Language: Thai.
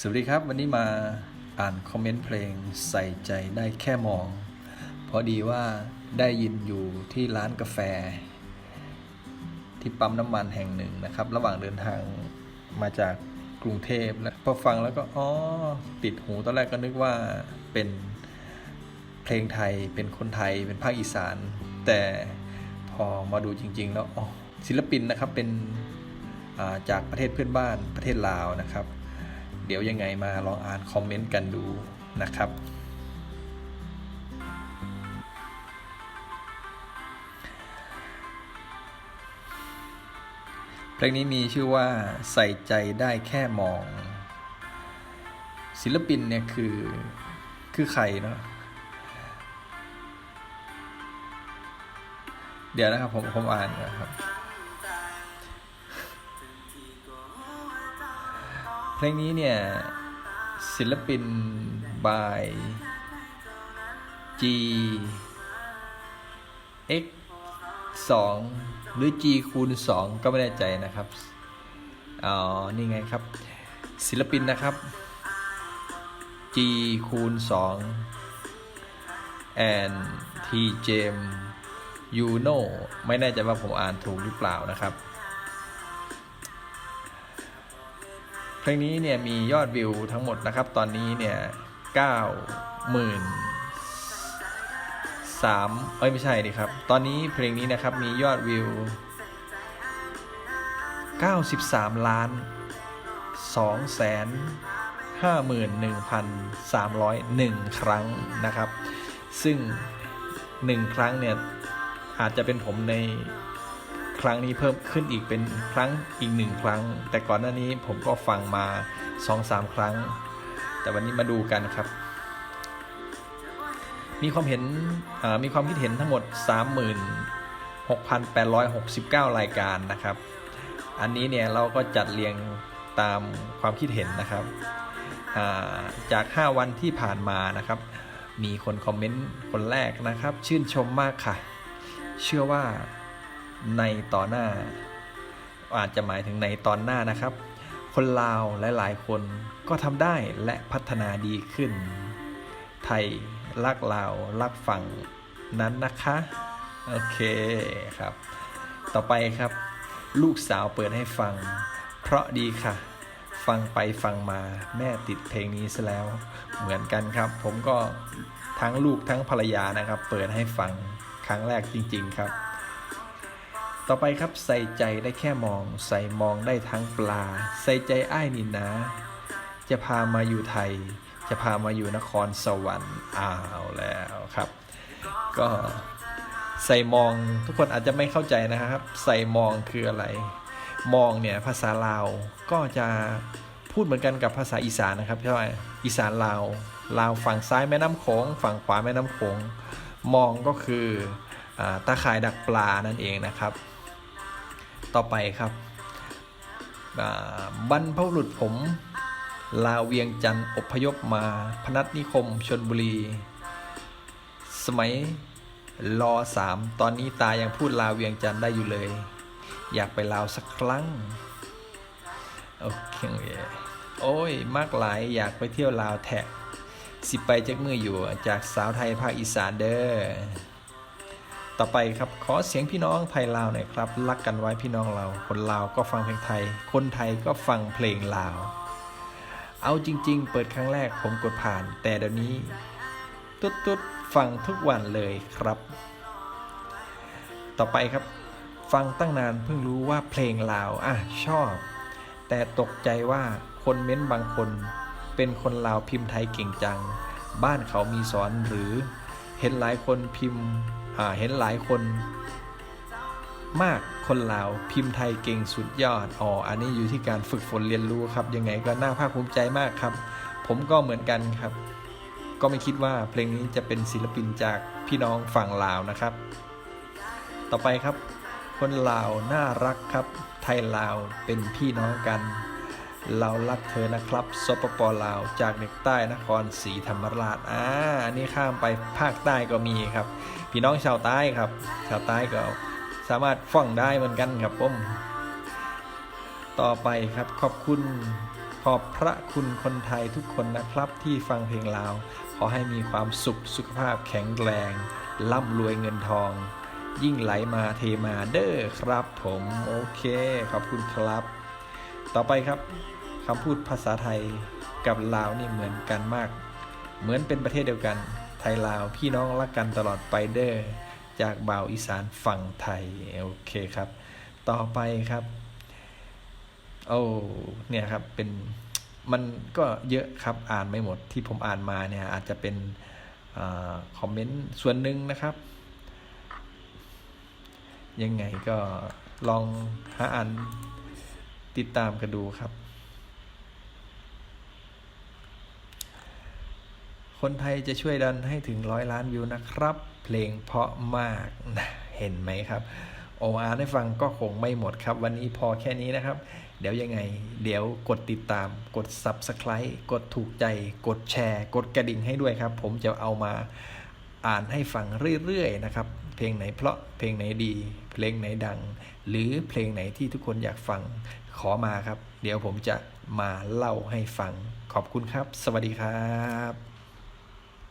สวัสดีครับ วันนี้มาอ่านคอมเมนต์เพลงใส่ใจได้แค่มอง พอดีว่าได้ยินอยู่ที่ร้านกาแฟ ที่ปั๊มน้ำมันแห่งหนึ่งนะครับ ระหว่างเดินทางมาจากกรุงเทพแล้วพอฟังแล้วก็อ๋อติดหูตอนแรกก็นึกว่าเป็นเพลงไทยเป็นคนไทยเป็นภาคอีสาน แต่พอมาดูจริง ๆ แล้วอ๋อศิลปินนะครับเป็นจากประเทศเพื่อนบ้านประเทศลาวนะครับ เดี๋ยวยังไงมาลองอ่านคอมเมนต์กันดูนะครับ เพลงนี้มีชื่อว่าใส่ใจได้แค่มอง ศิลปินเนี่ยคือ คือใครเนาะเดี๋ยวนะครับผมผมอ่านก่อนครับ เพลงนี้เนี่ย ศิลปิน by G X 2 หรือ G คูณ 2 ก็ไม่แน่ใจนะครับ อ๋อ นี่ไงครับ ศิลปินนะครับ G คูณ 2 and T Jem you know ไม่แน่ใจว่าผมอ่านถูกหรือเปล่านะครับ เพลงนี้เนี่ยมียอดวิวทั้งหมดนะครับ ตอนนี้เนี่ยเก้าหมื่นสามเอ้ยไม่ใช่ดิครับ ตอนนี้เพลงนี้นะครับมียอดวิว 93 ล้าน 2 แสน51,301 ครั้งนะครับ ซึ่ง 1 ครั้งเนี่ยอาจจะเป็นผมใน ครั้งนี้เพิ่มขึ้นอีกเป็นครั้งอีกหนึ่งครั้ง แต่ก่อนหน้านี้ผมก็ฟังมา2อสาครั้ง แต่วันนี้มาดูกันครับ มีความเห็นมีความคิดเห็นทั้งหมด 36,869 รายการนะครับ อันนี้เนี่ยเราก็จัดเรียงตามความคิดเห็นนะครับาจาก 5 วันที่ผ่านมานะครับ มีคนคอมเมนต์คนแรกนะครับ ชื่นชมมากค่ะ เชื่อว่า ในต่อหน้า อาจจะหมายถึงในตอนหน้านะครับ คนลาวหลายๆ คนก็ทำได้และพัฒนาดีขึ้น ไทยรักลาวรักฝั่งนั้นนะคะ โอเคครับ ต่อไปครับ ลูกสาวเปิดให้ฟัง เพราะดีค่ะ ฟังไปฟังมาแม่ติดเพลงนี้ซะแล้ว เหมือนกันครับ ผมก็ทั้งลูกทั้งภรรยานะครับ เปิดให้ฟังครั้งแรกจริง ๆ ครับ ต่อไปครับใส่ใจได้แค่มอง ใส่มองได้ทั้งปลา ใส่ใจอ้ายนี่นะ จะพามาอยู่ไทย จะพามาอยู่นครสวรรค์อ้าวแล้วครับ ก็ใส่มองทุกคนอาจจะไม่เข้าใจนะครับ ใส่มองคืออะไร มองเนี่ยภาษาลาวก็จะพูดเหมือนกันกับภาษาอีสานนะครับใช่ไหมอีสานลาวลาวฝั่งซ้ายแม่น้ำโขงฝั่งขวาแม่น้ำโขงมองก็คืออตาข่ายดักปลานั่นเองนะครับ ต่อไปครับบรรพบุรุษผม ลาวเวียงจันทร์อพยพมาพนัสนิคมชนบุรี สมัยรอสามตอนนี้ตายังพูดลาวเวียงจันทร์ได้อยู่เลย อยากไปลาวสักครั้ง โอเคโอ้ย มากหลายอยากไปเที่ยวลาวแทะสิไปจักมืออยู่จากสาวไทยภาคอีสานเด้อ ต่อไปครับขอเสียงพี่น้องไทยลาวหน่อยครับ รักกันไว้พี่น้องเรา คนลาวก็ฟังเพลงไทย คนไทยก็ฟังเพลงลาว เอาจริง ๆ เปิดครั้งแรกผมกดผ่าน แต่เดี๋ยวนี้ ตุ๊ดตุ๊ดฟังทุกวันเลยครับ ต่อไปครับ ฟังตั้งนานเพิ่งรู้ว่าเพลงลาวอะชอบ แต่ตกใจว่าคนเม้นบางคน เป็นคนลาวพิมพ์ไทยเก่งจัง บ้านเขามีสอนหรือ เห็นหลายคนพิมพ์ เห็นหลายคนมากคนลาวพิมพ์ไทยเก่งสุดยอดอ๋ออันนี้อยู่ที่การฝึกฝนเรียนรู้ครับ ยังไงก็น่าภาคภูมิใจมากครับ ผมก็เหมือนกันครับ ก็ไม่คิดว่าเพลงนี้จะเป็นศิลปินจากพี่น้องฝั่งลาวนะครับ ต่อไปครับ คนลาวน่ารักครับ ไทยลาวเป็นพี่น้องกัน เรารักเธอนะครับสปปลาวจากเด็กใต้นครศรีธรรมราชอ่าอันนี้ข้ามไปภาคใต้ก็มีครับ พี่น้องชาวใต้ครับ ชาวใต้ก็สามารถฟังได้เหมือนกันครับผมต่อไปครับขอบคุณขอบพระคุณคนไทยทุกคนนะครับที่ฟังเพลงลาว ขอให้มีความสุขสุขภาพแข็งแรง ร่ำรวยเงินทอง ยิ่งไหลมาเทมาเด้อครับผม โอเค ขอบคุณครับ ต่อไปครับ คำพูดภาษาไทยกับลาวนี่เหมือนกันมาก เหมือนเป็นประเทศเดียวกัน ไทยลาวพี่น้องรักกันตลอดไปเด้อจากบ่าวอีสานฝั่งไทย โอเคครับ ต่อไปครับ โอ้เนี่ยครับเป็นมันก็เยอะครับอ่านไม่หมดที่ผมอ่านมาเนี่ยอาจจะเป็นอคอมเมนต์ส่วนหนึ่งนะครับ ยังไงก็ลองหาอ่านติดตามกันดูครับ คนไทยจะช่วยดันให้ถึงร้อยล้านวิวนะครับ เพลงเพราะมากนะเห็นไหมครับโออาให้ฟังก็คงไม่หมดครับ วันนี้พอแค่นี้นะครับ เดี๋ยวยังไง เดี๋ยวกดติดตาม กด Subscribe กดถูกใจ กดแชร์ กดกระดิ่งให้ด้วยครับ ผมจะเอามาอ่านให้ฟังเรื่อยๆนะครับ เพลงไหนเพราะเพลงไหนดี เพลงไหนดัง หรือเพลงไหนที่ทุกคนอยากฟังขอมาครับ เดี๋ยวผมจะมาเล่าให้ฟัง ขอบคุณครับ สวัสดีครับ